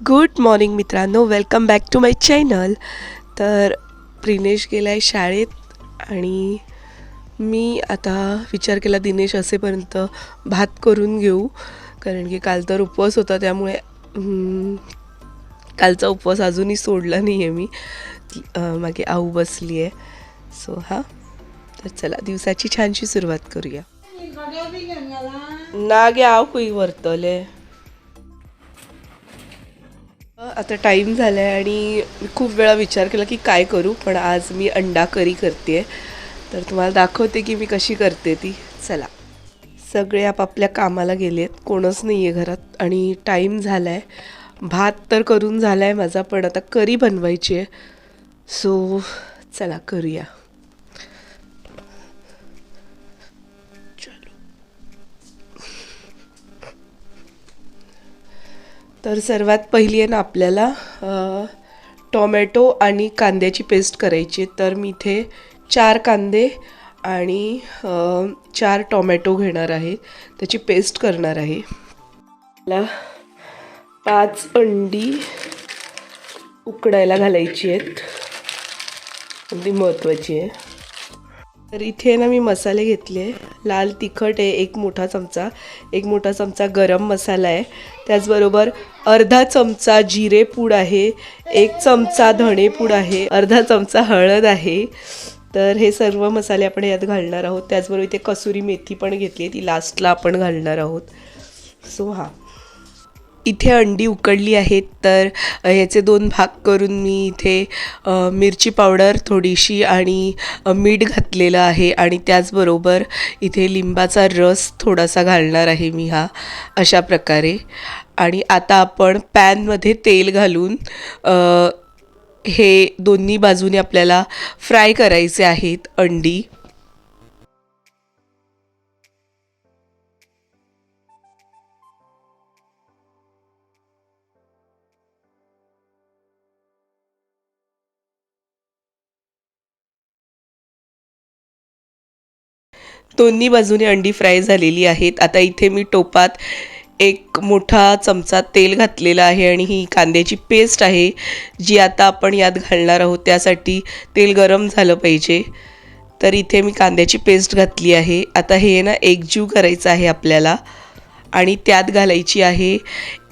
Good morning मित्रांनो welcome back to my channel तर प्रिनेश गेला आहे शाळेत आणि मी आता विचार केला दिनेश असेपर्यंत भात करून घेऊ. कारण की काल तर उपवास होता त्यामुळे कालचा उपवास अजूनही सोडला नाही आहे मी मागे आऊ बसली आहे सो हां. तर चला दिवसाची छानशी सुरुवात करूया. ना गे आव कुई वरतले. आता टाईम झाला आहे आणि खूप वेळा विचार केला की काय करू पण आज मी अंडा करी करते तर तुम्हाला दाखवते की मी कशी करते ती. चला. सगळे आपापल्या कामाला गेलेत. कोणच नाही आहे घरात. आणि टाईम झाला आहे भात तर करून झाला आहे माझा पण आता करी बनवायची आहे. सो चला करूया. तर सर्वात पहिली आहे ना आपल्याला टोमॅटो आणि कांद्याची पेस्ट करायची आहे. तर मी इथे चार कांदे आणि चार टोमॅटो घेणार आहे. त्याची पेस्ट करणार आहे. मला पाच अंडी उकडायला घालायची आहेत. अगदी महत्त्वाची आहे. तर इथे ना मी मसाले घेतले लाल तिखट आहे एक मोठा चमचा. एक मोठा चमचा गरम मसाला आहे. त्याचबरोबर अर्धा चमचा जिरे पूड आहे. एक चमचा धणे पूड आहे. अर्धा चमचा हळद आहे. तर हे सर्व मसाले आपण यात घालणार आहोत. त्याचबरोबर इथे कसुरी मेथी पण घेतली ती लास्टला आपण घालणार आहोत. सो हां. इथे अंडी उकडली आहेत तर याचे दोन भाग करून मी इथे मिरची पावडर थोडीशी आणि मीठ घातलेलं आहे आणि त्याचबरोबर इथे लिंबाचा रस थोडासा घालणार आहे मी हा अशा प्रकारे. आणि आता आपण पॅनमध्ये तेल घालून हे दोन्ही बाजूने आपल्याला फ्राय करायचे आहेत अंडी. दोन्ही बाजूने अंडी फ्राय झालेली आहेत. आता इथे मी टोपात एक मोठा चमचा तेल घातलेला आहे आणि ही कांद्याची पेस्ट आहे जी आता आपण यात घालणार आहोत. त्यासाठी तेल गरम झालं पाहिजे. तर इथे मी कांद्याची पेस्ट घातली आहे. आता हे ना एकजीव करायचं आहे आपल्याला आणि त्यात घालायची आहे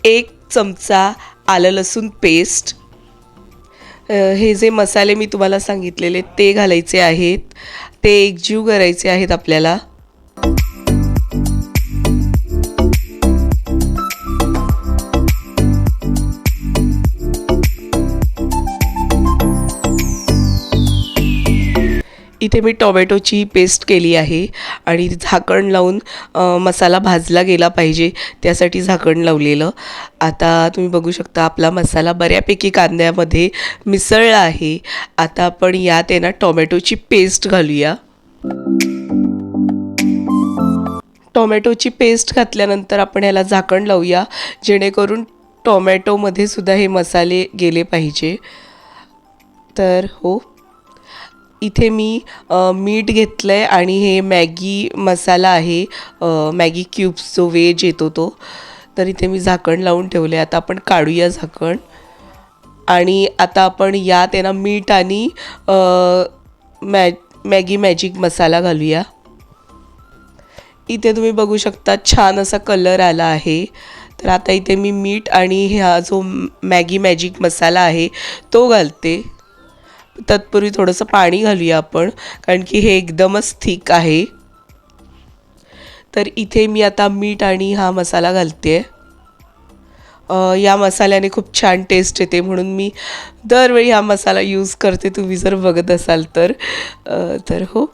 एक चमचा आलं लसूण पेस्ट. हे जे मसाले मी तुम्हाला सांगितलेले ते घालायचे आहेत. ते एकजीव करायचे आहेत आपल्याला. इथे मी टोमॅटोची पेस्ट केली आहे आणि झाकण लावून मसाला भाजला गेला पाहिजे त्यासाठी झाकण लावलेलं. आता तुम्ही बघू शकता आपला मसाला बऱ्यापैकी कांद्यामध्ये मिसळला आहे. आता आपण यात आहे ना टोमॅटोची पेस्ट घालूया. टोमॅटोची पेस्ट घातल्यानंतर आपण याला झाकण लावूया जेणेकरून टोमॅटोमध्ये सुद्धा हे मसाले गेले पाहिजे. तर हो इथे मी मीठ घेतलं आहे आणि हे मॅगी मसाला आहे. मॅगी क्यूब्स जो वेज येतो तो. तर इथे मी झाकण लावून ठेवले आता आपण काढूया झाकण. आणि आता आपण यात आहे ना मीठ आणि मॅ मॅगी मॅजिक मसाला घालूया. इथे तुम्ही बघू शकता छान असा कलर आला आहे. तर आता इथे मी मीठ आणि हा जो मॅगी मॅजिक मसाला आहे तो घालते. तत्पूर्वी थोडंसं पाणी घालूया आपण कारण की हे एकदमच थिक आहे. तर इथे मी आता मीठ आणि हा मसाला घालते या मसाल्याने खूप छान टेस्ट येते म्हणून मी दरवेळी हा मसाला यूज करते तुम्ही जर बघत असाल तर. तर हो.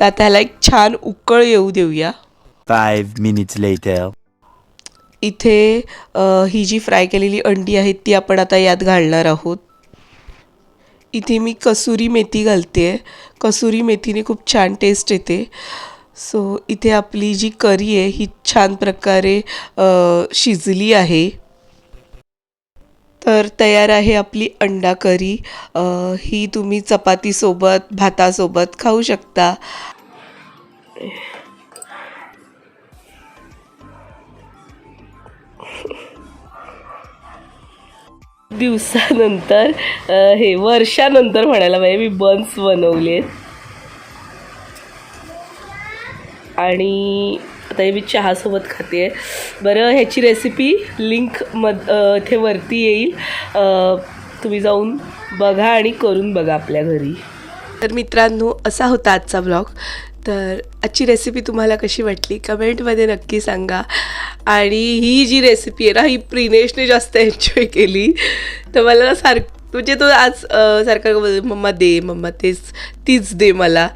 तर आता ह्याला एक छान उकळ येऊ देऊया. Five minutes later. इथे ही जी फ्राय केलेली अंडी आहेत ती आपण आता यात घालणार आहोत. इथे मी कसुरी मेथी घालते. आहे कसुरी मेथीने खूप छान टेस्ट येते. सो इथे आपली जी करी आहे ही छान प्रकारे शिजली आहे. तर तयार आहे आपली अंडा करी. ही तुम्ही चपातीसोबत भातासोबत खाऊ शकता. दिवसानंतर हे वर्षानंतर म्हणायला पाहिजे मी बन्स बनवले आहेत. आणि आता हे मी चहासोबत खाते आहे. बरं ह्याची रेसिपी लिंक मध इथे वरती येईल. तुम्ही जाऊन बघा आणि करून बघा आपल्या घरी. तर मित्रांनो असा होता आजचा ब्लॉग तर आजची रेसिपी तुम्हाला कशी वाटली? कमेंटमध्ये नक्की सांगा. आणि ही जी रेसिपी आहे ना ही प्रिनेशने जास्त एन्जॉय केली. तर मला ना सारखं म्हणजे तो आज सारखा मम्मा दे मम्मा तेच तीच दे मला.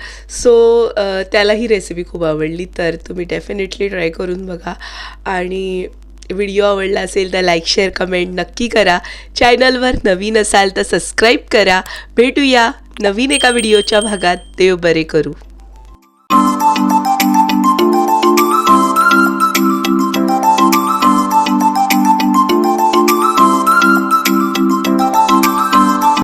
सो त्याला ही रेसिपी खूप आवडली. तर तुम्ही डेफिनेटली ट्राय करून बघा. आणि व्हिडिओ आवडला असेल तर लाईक शेअर कमेंट नक्की करा. चॅनलवर नवीन असाल तर सबस्क्राईब करा. भेटूया नवीन एका व्हिडिओच्या भागात. देव बरे करू.